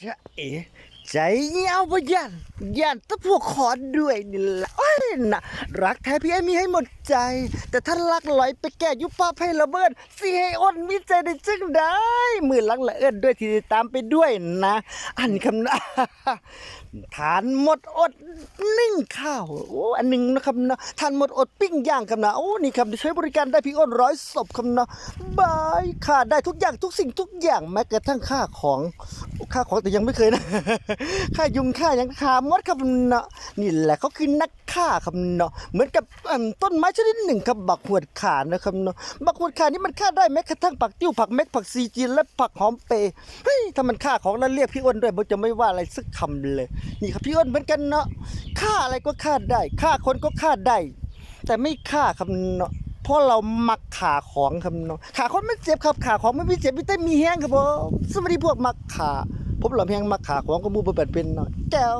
จะเอ๋ ใจเงียวบ่ยันยันตะพวกขอด้วยนี่แหละโอ้ยนะรักแท้พี่ไอ้มีให้หมดใจ แต่ถ้ารักลอยไปแก่ยุป้าให้ระเบิดสิให้อ้นมีใจได้จึงได้มือลังละเอิ้นด้วยที่ตามไปด้วยนะ อันคำนะทานหมดอดนึ่งข้าวโอ้อันหนึ่งนะครับนะทานหมดอดปิ้งย่างครับนะโอ้นี่ครับใช้บริการได้พี่อ้นร้อยศพครับนะบายค่าได้ทุกอย่างทุกสิ่งทุกอย่างแม้กระทั่งค่าของค่าของแต่ยังไม่เคยนะค่ายุงค่ายังค่ามดครับเนาะนี่แหละเขาคือนักฆ่าครับเนาะเหมือนกับต้นไม้ชนิดหนึ่งครับบักหวดขานะครับเนาะบักหวดขานี่มันฆ่าได้แม้กระทั่งผักติ้วผักเม็ดผักซีจีนและผักหอมเปย์เฮ้ยถ้ามันฆ่าของแล้วเรียกพี่อ้นด้วยผมจะไม่ว่าอะไรสักคำเลย นี่ครับพี่อ้นเหมือนกันเนาะฆ่าอะไรก็ฆ่าได้ฆ่าคนก็ฆ่าได้ แต่ไม่ฆ่าครับเนาะเพราะเรามักขาของครับเนาะขาคนไม่เจ็บครับขาของไม่มีเจ็บไมีแต่มีแห้งครับผมสวัสดีพวกมักขา ผมหลอมแหงมาขาของก็มูบเปิดเป็นเนาะแก้ว